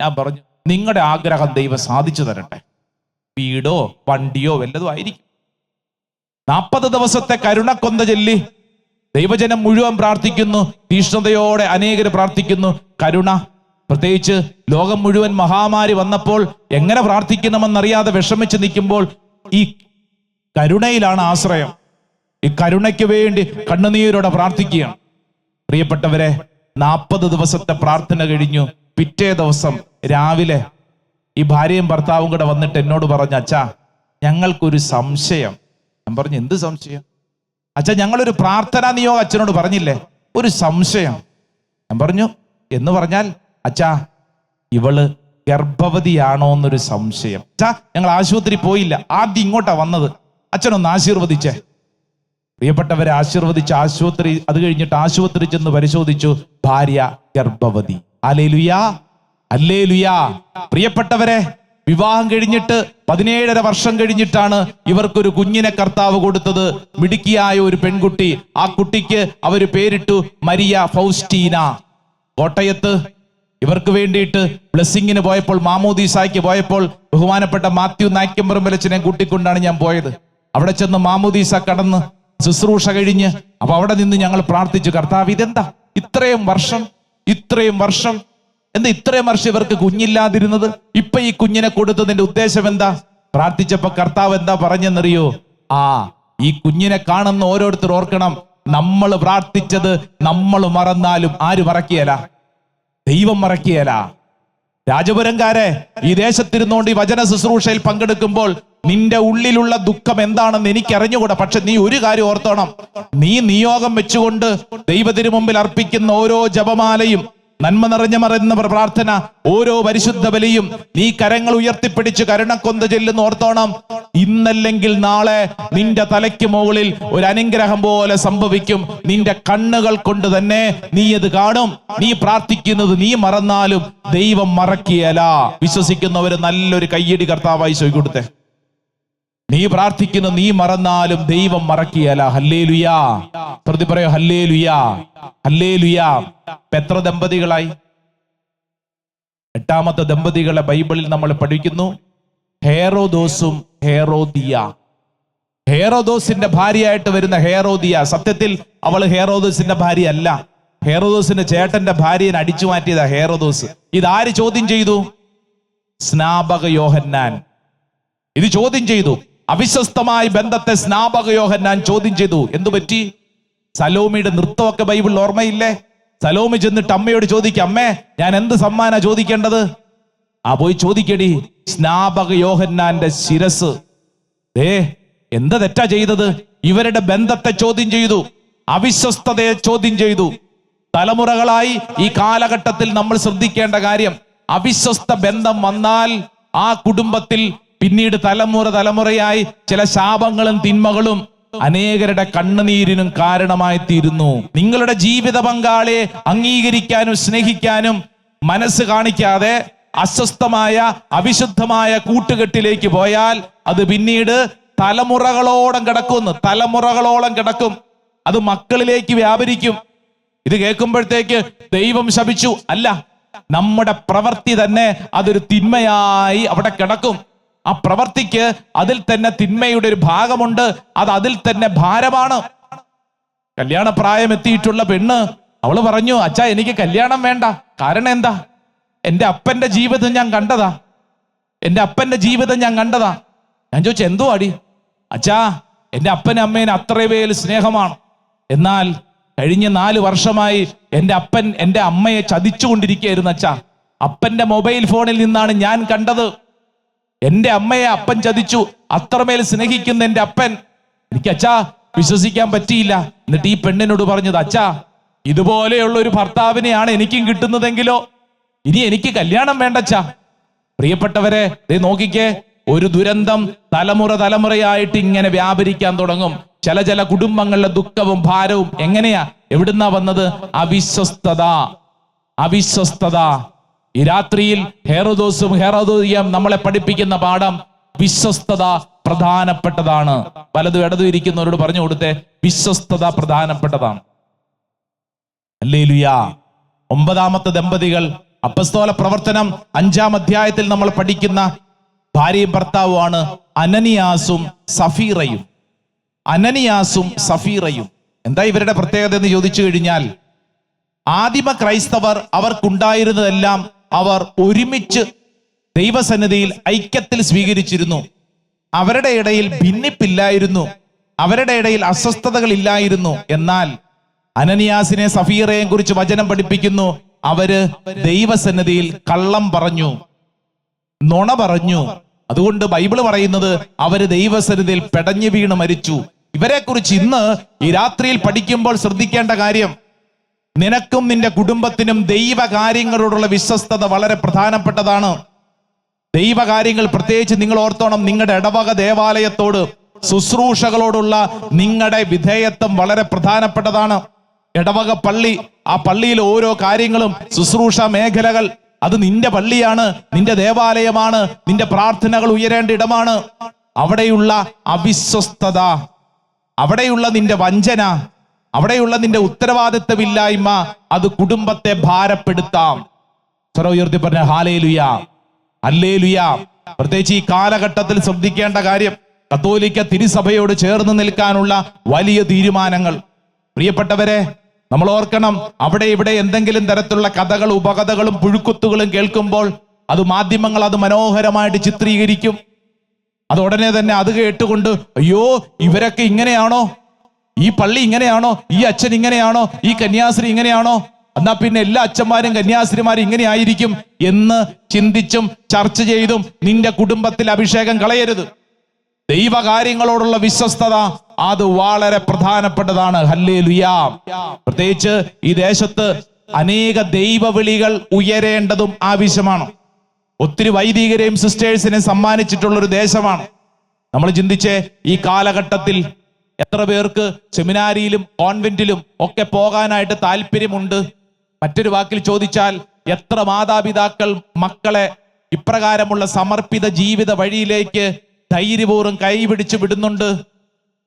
ഞാൻ പറഞ്ഞു നിങ്ങളുടെ ആഗ്രഹം ദൈവം സാധിച്ചു തരട്ടെ. വീടോ വണ്ടിയോ വല്ലതും ആയിരിക്കും. നാൽപ്പത് ദിവസത്തെ കരുണക്കൊന്ത ചൊല്ലി ദൈവജനം മുഴുവൻ പ്രാർത്ഥിക്കുന്നു തീഷ്ണതയോടെ അനേകർ പ്രാർത്ഥിക്കുന്നു. കരുണ പ്രത്യേകിച്ച് ലോകം മുഴുവൻ മഹാമാരി വന്നപ്പോൾ എങ്ങനെ പ്രാർത്ഥിക്കണമെന്നറിയാതെ വിഷമിച്ച് നിൽക്കുമ്പോൾ ഈ കരുണയിലാണ് ആശ്രയം. ഈ കരുണയ്ക്ക് വേണ്ടി കണ്ണുനീരോടെ പ്രാർത്ഥിക്കുകയാണ്. പ്രിയപ്പെട്ടവരെ നാൽപ്പത് ദിവസത്തെ പ്രാർത്ഥന കഴിഞ്ഞു. പിറ്റേ ദിവസം രാവിലെ ഈ ഭാര്യയും ഭർത്താവും കൂടെ വന്നിട്ട് എന്നോട് പറഞ്ഞു അച്ഛാ ഞങ്ങൾക്കൊരു സംശയം. ഞാൻ പറഞ്ഞു എന്ത് സംശയം? അച്ഛാ ഞങ്ങളൊരു പ്രാർത്ഥനാ നിയോഗം അച്ഛനോട് പറഞ്ഞില്ലേ? ഒരു സംശയം. ഞാൻ പറഞ്ഞു എന്ന് പറഞ്ഞാൽ അച്ഛാ ഇവൾ ഗർഭവതിയാണോ എന്നൊരു സംശയം. അച്ഛാ ഞങ്ങൾ ആശുപത്രി പോയില്ല. ആദ്യം ഇങ്ങോട്ടാ വന്നത്. അച്ഛനൊന്ന് ആശീർവദിച്ചേ. പ്രിയപ്പെട്ടവരെ ആശീർവദിച്ച് ആശുപത്രി അത് കഴിഞ്ഞിട്ട് ആശുപത്രി ചെന്ന് പരിശോധിച്ചു. ഭാര്യ ഗർഭവതി. അലേലുയാ അല്ലേലുയാ പ്രിയപ്പെട്ടവരെ വിവാഹം കഴിഞ്ഞിട്ട് പതിനേഴര വർഷം കഴിഞ്ഞിട്ടാണ് ഇവർക്കൊരു കുഞ്ഞിനെ കർത്താവ് കൊടുത്തത്. മിടുക്കിയായ ഒരു പെൺകുട്ടി. ആ കുട്ടിക്ക് അവർ പേരിട്ടു മരിയ ഫൗസ്റ്റീന. കോട്ടയത്ത് ഇവർക്ക് വേണ്ടിയിട്ട് ബ്ലെസ്സിങ്ങിന് പോയപ്പോൾ മാമോദീസായ്ക്ക് പോയപ്പോൾ ബഹുമാനപ്പെട്ട മാത്യു നായ്ക്കമ്പറമ്പലച്ചനെ കൂട്ടിക്കൊണ്ടാണ് ഞാൻ പോയത്. അവിടെ ചെന്ന് മാമോദീസ കടന്ന് ശുശ്രൂഷ കഴിഞ്ഞ് അപ്പൊ അവിടെ നിന്ന് ഞങ്ങൾ പ്രാർത്ഥിച്ചു കർത്താവ് ഇതെന്താ? ഇത്രയും വർഷം ഇത്രയും വർഷം എന്താ ഇത്രയും വർഷം ഇവർക്ക് കുഞ്ഞില്ലാതിരുന്നത്? ഇപ്പൊ ഈ കുഞ്ഞിനെ കൊടുത്തതിന്റെ ഉദ്ദേശം എന്താ? പ്രാർത്ഥിച്ചപ്പോ കർത്താവ് എന്താ പറഞ്ഞെന്നറിയോ? ആ ഈ കുഞ്ഞിനെ കാണുന്ന ഓരോരുത്തർ ഓർക്കണം നമ്മൾ പ്രാർത്ഥിച്ചത് നമ്മൾ മറന്നാലും ആര് മറക്കിയല? ദൈവം മറക്കിയല. രാജപുരംകാരെ ഈ ദേശത്തിരുന്നുകൊണ്ട് ഈ വചന ശുശ്രൂഷയിൽ പങ്കെടുക്കുമ്പോൾ നിന്റെ ഉള്ളിലുള്ള ദുഃഖം എന്താണെന്ന് എനിക്ക് അറിഞ്ഞുകൂടാ പക്ഷെ നീ ഒരു കാര്യം ഓർത്തോണം. നീ നിയോഗം വെച്ചുകൊണ്ട് ദൈവത്തിന് മുമ്പിൽ അർപ്പിക്കുന്ന ഓരോ ജപമാലയും നന്മ നിറഞ്ഞ മറയുന്ന പ്രാർത്ഥന ഓരോ പരിശുദ്ധ ബലിയും നീ കരങ്ങൾ ഉയർത്തിപ്പിടിച്ച് കരുണക്കൊന്ത ചെല്ലുന്ന ഓർത്തോണം. ഇന്നല്ലെങ്കിൽ നാളെ നിന്റെ തലയ്ക്ക് മുകളിൽ ഒരു അനുഗ്രഹം പോലെ സംഭവിക്കും. നിന്റെ കണ്ണുകൾ കൊണ്ട് തന്നെ നീ അത് കാണും. നീ പ്രാർത്ഥിക്കുന്നത് നീ മറന്നാലും ദൈവം മറക്കിയല വിശ്വസിക്കുന്നവര് നല്ലൊരു കയ്യടി കർത്താവായി ചോദിക്കൊടുത്തേ നീ പ്രാർത്ഥിക്കുന്ന നീ മറന്നാലും ദൈവം മറക്കിയല ഹല്ലേ ലുയാ പ്രതി പറയോ ഹല്ലേ ലുയാ ഹല്ലേ ലുയാ ഇപ്പൊ എത്ര ദമ്പതികളായി? എട്ടാമത്തെ ദമ്പതികളെ ബൈബിളിൽ നമ്മൾ പഠിക്കുന്നു. ഹേറോദോസും ഹേറോദിയ. ഹേറോദോസിന്റെ ഭാര്യയായിട്ട് വരുന്ന ഹേറോദിയ. സത്യത്തിൽ അവൾ ഹേറോദോസിന്റെ ഭാര്യ അല്ല ഹേറോദോസിന്റെ ചേട്ടന്റെ ഭാര്യയെ അടിച്ചു മാറ്റിയതാ ഹേറോദോസ്. ഇതാര് ചോദ്യം ചെയ്തു? സ്നാപക യോഹന്നാൻ. ഇത് ചോദ്യം ചെയ്തു. അവിശ്വസ്തമായ ബന്ധത്തെ സ്നാപക ഞാൻ ചോദ്യം ചെയ്തു. എന്തു പറ്റി? സലോമിയുടെ നൃത്തമൊക്കെ ബൈബിളിൽ ഓർമ്മയില്ലേ? സലോമി ചെന്നിട്ട് അമ്മയോട് ചോദിക്കാം അമ്മേ ഞാൻ എന്ത് സമ്മാന ചോദിക്കേണ്ടത്? ആ പോയി ചോദിക്കടി. സ്നാപക യോഹന്നാന്റെ ശിരസ്. ഏ എന്ത് തെറ്റാ ചെയ്തത്? ഇവരുടെ ബന്ധത്തെ ചോദ്യം ചെയ്തു. അവിശ്വസ്തതയെ ചോദ്യം ചെയ്തു. തലമുറകളായി ഈ കാലഘട്ടത്തിൽ നമ്മൾ ശ്രദ്ധിക്കേണ്ട കാര്യം അവിശ്വസ്ത ബന്ധം വന്നാൽ ആ കുടുംബത്തിൽ പിന്നീട് തലമുറ തലമുറയായി ചില ശാപങ്ങളും തിന്മകളും അനേകരുടെ കണ്ണുനീരിനും കാരണമായി തീരുന്നു. നിങ്ങളുടെ ജീവിത പങ്കാളിയെ അംഗീകരിക്കാനും സ്നേഹിക്കാനും മനസ്സ് കാണിക്കാതെ അസ്വസ്ഥമായ അവിശുദ്ധമായ കൂട്ടുകെട്ടിലേക്ക് പോയാൽ അത് പിന്നീട് തലമുറകളോളം കിടക്കുന്നു. തലമുറകളോളം കിടക്കും. അത് മക്കളിലേക്ക് വ്യാപരിക്കും. ഇത് കേൾക്കുമ്പോഴത്തേക്ക് ദൈവം ശപിച്ചു അല്ല നമ്മുടെ പ്രവൃത്തി തന്നെ അതൊരു തിന്മയായി അവിടെ കിടക്കും. ആ പ്രവർത്തിക്ക് അതിൽ തന്നെ തിന്മയുടെ ഒരു ഭാഗമുണ്ട്. അത് അതിൽ തന്നെ ഭാരമാണ്. കല്യാണ പ്രായം എത്തിയിട്ടുള്ള പെണ്ണ് അവൾ പറഞ്ഞു അച്ഛാ എനിക്ക് കല്യാണം വേണ്ട. കാരണം എന്താ? എന്റെ അപ്പന്റെ ജീവിതം ഞാൻ കണ്ടതാ. എന്റെ അപ്പന്റെ ജീവിതം ഞാൻ കണ്ടതാ. ഞാൻ ചോദിച്ചു എന്തോ അടി? അച്ഛാ എന്റെ അപ്പനും അമ്മേനും അത്രവേൽ സ്നേഹമാണ്. എന്നാൽ കഴിഞ്ഞ നാല് വർഷമായി എന്റെ അപ്പൻ എന്റെ അമ്മയെ ചതിച്ചുകൊണ്ടിരിക്കുകയായിരുന്നു അച്ഛാ. അപ്പന്റെ മൊബൈൽ ഫോണിൽ നിന്നാണ് ഞാൻ കണ്ടത്. എന്റെ അമ്മയെ അപ്പൻ ചതിച്ചു. അത്രമേൽ സ്നേഹിക്കുന്ന എന്റെ അപ്പൻ. എനിക്ക് അച്ഛാ വിശ്വസിക്കാൻ പറ്റിയില്ല. എന്നിട്ട് ഈ പെണ്ണിനോട് പറഞ്ഞത് അച്ഛാ ഇതുപോലെയുള്ള ഒരു ഭർത്താവിനെയാണ് എനിക്കും കിട്ടുന്നതെങ്കിലോ? ഇനി എനിക്ക് കല്യാണം വേണ്ട അച്ഛാ. പ്രിയപ്പെട്ടവരെ ദേ നോക്കിക്കേ ഒരു ദുരന്തം തലമുറ തലമുറയായിട്ട് ഇങ്ങനെ വ്യാപരിക്കാൻ തുടങ്ങും. ചില ചില കുടുംബങ്ങളിലെ ദുഃഖവും ഭാരവും എങ്ങനെയാ? എവിടുന്നാ വന്നത്? അവിശ്വസ്തത. അവിശ്വസ്തത. ഈ രാത്രിയിൽ ഹേറോദോസും ഹേറോദോയും നമ്മളെ പഠിപ്പിക്കുന്ന പാഠം വിശ്വസ്തത പ്രധാനപ്പെട്ടതാണ്. വലതും ഇടതു ഇരിക്കുന്നവരോട് പറഞ്ഞു കൊടുത്തെ വിശ്വസ്തത പ്രധാനപ്പെട്ടതാണ്. അല്ലേലുയാ. ഒമ്പതാമത്തെ ദമ്പതികൾ അപ്പസ്തോല പ്രവർത്തനം അഞ്ചാം അധ്യായത്തിൽ നമ്മൾ പഠിക്കുന്ന ഭാര്യയും ഭർത്താവുമാണ് അനനിയാസും സഫീറയും. അനനിയാസും സഫീറയും. എന്താ ഇവരുടെ പ്രത്യേകത എന്ന് ചോദിച്ചു കഴിഞ്ഞാൽ ആദിമ ക്രൈസ്തവർ അവർക്കുണ്ടായിരുന്നതെല്ലാം അവർ ഒരുമിച്ച് ദൈവസന്നിധിയിൽ ഐക്യത്തിൽ സ്വീകരിച്ചിരുന്നു. അവരുടെ ഇടയിൽ ഭിന്നിപ്പില്ലായിരുന്നു. അവരുടെ ഇടയിൽ അസ്വസ്ഥതകൾ ഇല്ലായിരുന്നു. എന്നാൽ അനനിയാസിനെ സഫീറയെയും കുറിച്ച് വചനം പഠിപ്പിക്കുന്നു. അവർ ദൈവസന്നിധിയിൽ കള്ളം പറഞ്ഞു. നുണ പറഞ്ഞു. അതുകൊണ്ട് ബൈബിൾ പറയുന്നത് അവർ ദൈവസന്നിധിയിൽ പെടഞ്ഞു വീണ് മരിച്ചു. ഇവരെ കുറിച്ച് ഇന്ന് ഈ രാത്രിയിൽ പഠിക്കുമ്പോൾ ശ്രദ്ധിക്കേണ്ട കാര്യം നിനക്കും നിന്റെ കുടുംബത്തിനും ദൈവകാര്യങ്ങളോടുള്ള വിശ്വസ്തത വളരെ പ്രധാനപ്പെട്ടതാണ്. ദൈവകാര്യങ്ങൾ പ്രത്യേകിച്ച് നിങ്ങൾ ഓർത്തോണം നിങ്ങളുടെ ഇടവക ദേവാലയത്തോട് ശുശ്രൂഷകളോടുള്ള നിങ്ങളുടെ വിധേയത്വം വളരെ പ്രധാനപ്പെട്ടതാണ്. ഇടവക പള്ളി ആ പള്ളിയിൽ ഓരോ കാര്യങ്ങളും ശുശ്രൂഷ മേഖലകൾ അത് നിന്റെ പള്ളിയാണ് നിന്റെ ദേവാലയമാണ് നിന്റെ പ്രാർത്ഥനകൾ ഉയരേണ്ട ഇടമാണ്. അവിടെയുള്ള അവിശ്വസ്തത അവിടെയുള്ള നിന്റെ വഞ്ചന അവിടെയുള്ള നിന്റെ ഉത്തരവാദിത്തമില്ലായ്മ അത് കുടുംബത്തെ ഭാരപ്പെടുത്താം. ഉയർത്തി പറഞ്ഞ ഹാലേലുയ അല്ലേലുയ. പ്രത്യേകിച്ച് ഈ കാലഘട്ടത്തിൽ ശ്രദ്ധിക്കേണ്ട കാര്യം കത്തോലിക്ക തിരുസഭയോട് ചേർന്ന് നിൽക്കാനുള്ള വലിയ തീരുമാനങ്ങൾ. പ്രിയപ്പെട്ടവരെ നമ്മൾ ഓർക്കണം അവിടെ ഇവിടെ എന്തെങ്കിലും തരത്തിലുള്ള കഥകൾ ഉപകഥകളും പുഴുക്കുത്തുകളും കേൾക്കുമ്പോൾ അത് മാധ്യമങ്ങൾ അത് മനോഹരമായിട്ട് ചിത്രീകരിക്കും. അത് ഉടനെ തന്നെ അത് കേട്ടുകൊണ്ട് അയ്യോ ഇവരൊക്കെ ഇങ്ങനെയാണോ? ഈ പള്ളി ഇങ്ങനെയാണോ? ഈ അച്ഛൻ ഇങ്ങനെയാണോ? ഈ കന്യാസ്ത്രീ ഇങ്ങനെയാണോ? എന്നാ പിന്നെ എല്ലാ അച്ഛന്മാരും കന്യാസ്ത്രീമാരും ഇങ്ങനെ ആയിരിക്കും എന്ന് ചിന്തിച്ചും ചർച്ച ചെയ്തും നിന്റെ കുടുംബത്തിൽ അഭിഷേകം കളയരുത്. ദൈവകാര്യങ്ങളോടുള്ള വിശ്വസ്തത അത് വളരെ പ്രധാനപ്പെട്ടതാണ്. ഹല്ലേ പ്രത്യേകിച്ച് ഈ ദേശത്ത് അനേക ദൈവവിളികൾ ഉയരേണ്ടതും ആവശ്യമാണ്. ഒത്തിരി വൈദികരെയും സിസ്റ്റേഴ്സിനെ സമ്മാനിച്ചിട്ടുള്ള ഒരു ദേശമാണ്. നമ്മൾ ചിന്തിച്ചേ ഈ കാലഘട്ടത്തിൽ എത്ര പേർക്ക് സെമിനാരിയിലും കോൺവെന്റിലും ഒക്കെ പോകാനായിട്ട് താല്പര്യമുണ്ട്? മറ്റൊരു വാക്കിൽ ചോദിച്ചാൽ എത്ര മാതാപിതാക്കൾ മക്കളെ ഇപ്രകാരമുള്ള സമർപ്പിത ജീവിത വഴിയിലേക്ക് ധൈര്യപൂർവം കൈപിടിച്ച് വിടുന്നുണ്ട്?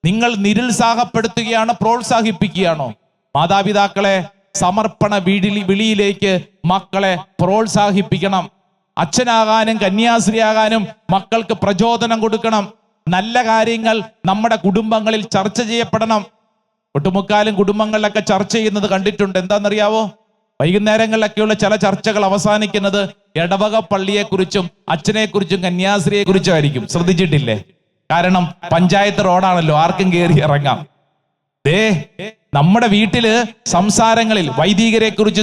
നിങ്ങൾ നിരുത്സാഹപ്പെടുത്തുകയാണോ പ്രോത്സാഹിപ്പിക്കുകയാണോ? മാതാപിതാക്കളെ സമർപ്പണ വിളി വിളിയിലേക്ക് മക്കളെ പ്രോത്സാഹിപ്പിക്കണം. അച്ഛനാകാനും കന്യാസ്ത്രീയാകാനും മക്കൾക്ക് പ്രചോദനം കൊടുക്കണം. നല്ല കാര്യങ്ങൾ നമ്മുടെ കുടുംബങ്ങളിൽ ചർച്ച ചെയ്യപ്പെടണം. ഒട്ടുമുക്കാലും കുടുംബങ്ങളിലൊക്കെ ചർച്ച ചെയ്യുന്നത് കണ്ടിട്ടുണ്ട്. എന്താണെന്നറിയാവോ? വൈകുന്നേരങ്ങളിലൊക്കെയുള്ള ചില ചർച്ചകൾ അവസാനിക്കുന്നത് ഇടവക പള്ളിയെക്കുറിച്ചും അച്ഛനെക്കുറിച്ചും കന്യാസ്ത്രീയെ ആയിരിക്കും ശ്രദ്ധിച്ചിട്ടില്ലേ? കാരണം പഞ്ചായത്ത് റോഡാണല്ലോ. ആർക്കും കയറി ഇറങ്ങാം. ദേ നമ്മുടെ വീട്ടിൽ സംസാരങ്ങളിൽ വൈദികരെ കുറിച്ച്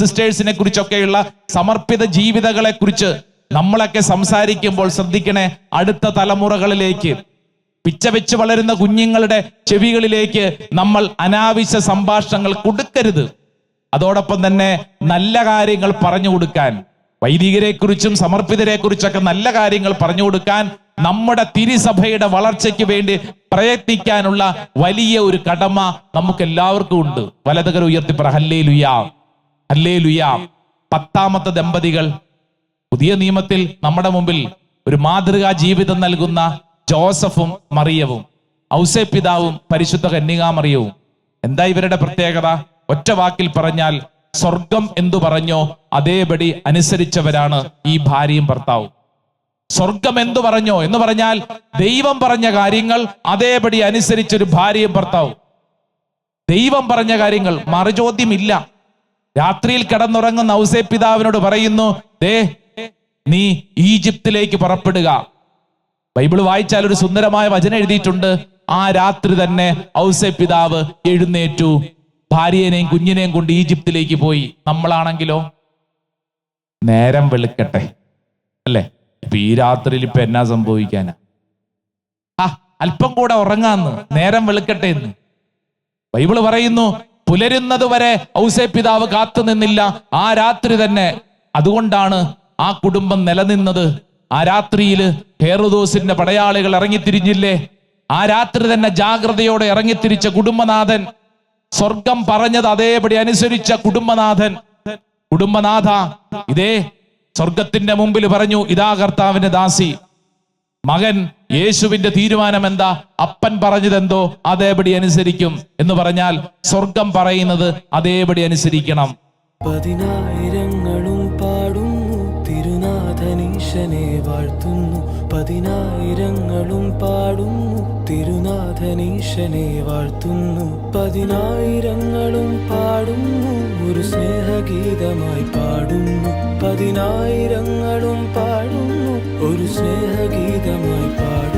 സിസ്റ്റേഴ്സിനെ കുറിച്ചൊക്കെയുള്ള സമർപ്പിത ജീവിതങ്ങളെ കുറിച്ച് നമ്മളൊക്കെ സംസാരിക്കുമ്പോൾ ശ്രദ്ധിക്കണേ അടുത്ത തലമുറകളിലേക്ക് പിച്ച വെച്ച് വളരുന്ന കുഞ്ഞുങ്ങളുടെ ചെവികളിലേക്ക് നമ്മൾ അനാവശ്യ സംഭാഷണങ്ങൾ കൊടുക്കരുത്. അതോടൊപ്പം തന്നെ നല്ല കാര്യങ്ങൾ പറഞ്ഞു കൊടുക്കാൻ വൈദികരെ കുറിച്ചും സമർപ്പിതരെ കുറിച്ചൊക്കെ നല്ല കാര്യങ്ങൾ പറഞ്ഞു കൊടുക്കാൻ നമ്മുടെ തിരിസഭയുടെ വളർച്ചയ്ക്ക് വേണ്ടി പ്രയത്നിക്കാനുള്ള വലിയ ഒരു കടമ നമുക്ക് എല്ലാവർക്കും ഉണ്ട്. വലതുകര ഉയർത്തി ഹല്ലേ ലുയാ ഹല്ലേ ലുയാ പത്താമത്തെ ദമ്പതികൾ പുതിയ നിയമത്തിൽ നമ്മുടെ മുമ്പിൽ ഒരു മാതൃകാ ജീവിതം നൽകുന്ന ജോസഫും മറിയവും ഔസേ പിതാവും പരിശുദ്ധ കന്യകാമറിയവും. എന്താ ഇവരുടെ പ്രത്യേകത? ഒറ്റ വാക്കിൽ പറഞ്ഞാൽ സ്വർഗം എന്തു പറഞ്ഞോ അതേപടി അനുസരിച്ചവരാണ് ഈ ഭാര്യയും ഭർത്താവും. സ്വർഗം എന്തു പറഞ്ഞോ എന്ന് പറഞ്ഞാൽ ദൈവം പറഞ്ഞ കാര്യങ്ങൾ അതേപടി അനുസരിച്ചൊരു ഭാര്യയും ഭർത്താവും. ദൈവം പറഞ്ഞ കാര്യങ്ങൾ മറുചോദ്യമില്ല. രാത്രിയിൽ കിടന്നുറങ്ങുന്ന ഔസേ പിതാവിനോട് പറയുന്നു ദേ നീ ഈജിപ്തിലേക്ക് പുറപ്പെടുക. ബൈബിൾ വായിച്ചാൽ ഒരു സുന്ദരമായ വചനം എഴുതിയിട്ടുണ്ട്. ആ രാത്രി തന്നെ ഔസെ പിതാവ് എഴുന്നേറ്റു. ഭാര്യനെയും കുഞ്ഞിനെയും കൊണ്ട് ഈജിപ്തിലേക്ക് പോയി. നമ്മളാണെങ്കിലോ? നേരം വെളുക്കട്ടെ. അല്ലേ? ഇപ്പൊ ഈ രാത്രിയിൽ ഇപ്പൊ എന്നാ സംഭവിക്കാനാ? ആ അല്പം കൂടെ ഉറങ്ങാന്ന്. നേരം വെളുക്കട്ടെ എന്ന്. ബൈബിൾ പറയുന്നു പുലരുന്നത് വരെ ഔസേ പിതാവ് കാത്തു നിന്നില്ല ആ രാത്രി തന്നെ. അതുകൊണ്ടാണ് ആ കുടുംബം നിലനിന്നത് ആ രാത്രിയിൽ ഹേറുദോസിന്റെ പടയാളികൾ ഇറങ്ങിത്തിരിഞ്ഞില്ലേ? ആ രാത്രി തന്നെ ജാഗ്രതയോടെ ഇറങ്ങിത്തിരിച്ച കുടുംബനാഥൻ സ്വർഗം പറഞ്ഞത് അതേപടി അനുസരിച്ച കുടുംബനാഥൻ. കുടുംബനാഥ ഇതേ സ്വർഗത്തിന്റെ മുമ്പിൽ പറഞ്ഞു ഇതാ കർത്താവിന്റെ ദാസി. മകൻ യേശുവിന്റെ തീരുമാനം എന്താ? അപ്പൻ പറഞ്ഞതെന്തോ അതേപടി അനുസരിക്കും. എന്ന് പറഞ്ഞാൽ സ്വർഗം പറയുന്നത് അതേപടി അനുസരിക്കണം. പതിനായിരങ്ങളും പതിനായിരനെ വാഴ്ത്തുന്നു പതിനായിരങ്ങളും പാടുന്നു തിരുനാഥനീശനെ വാഴ്ത്തുന്നു പതിനായിരങ്ങളും പാടുന്നു ഒരു സ്നേഹഗീതമായി പാടുന്നു പതിനായിരങ്ങളും പാടുന്നു ഒരു സ്നേഹഗീതമായി പാടുന്നു.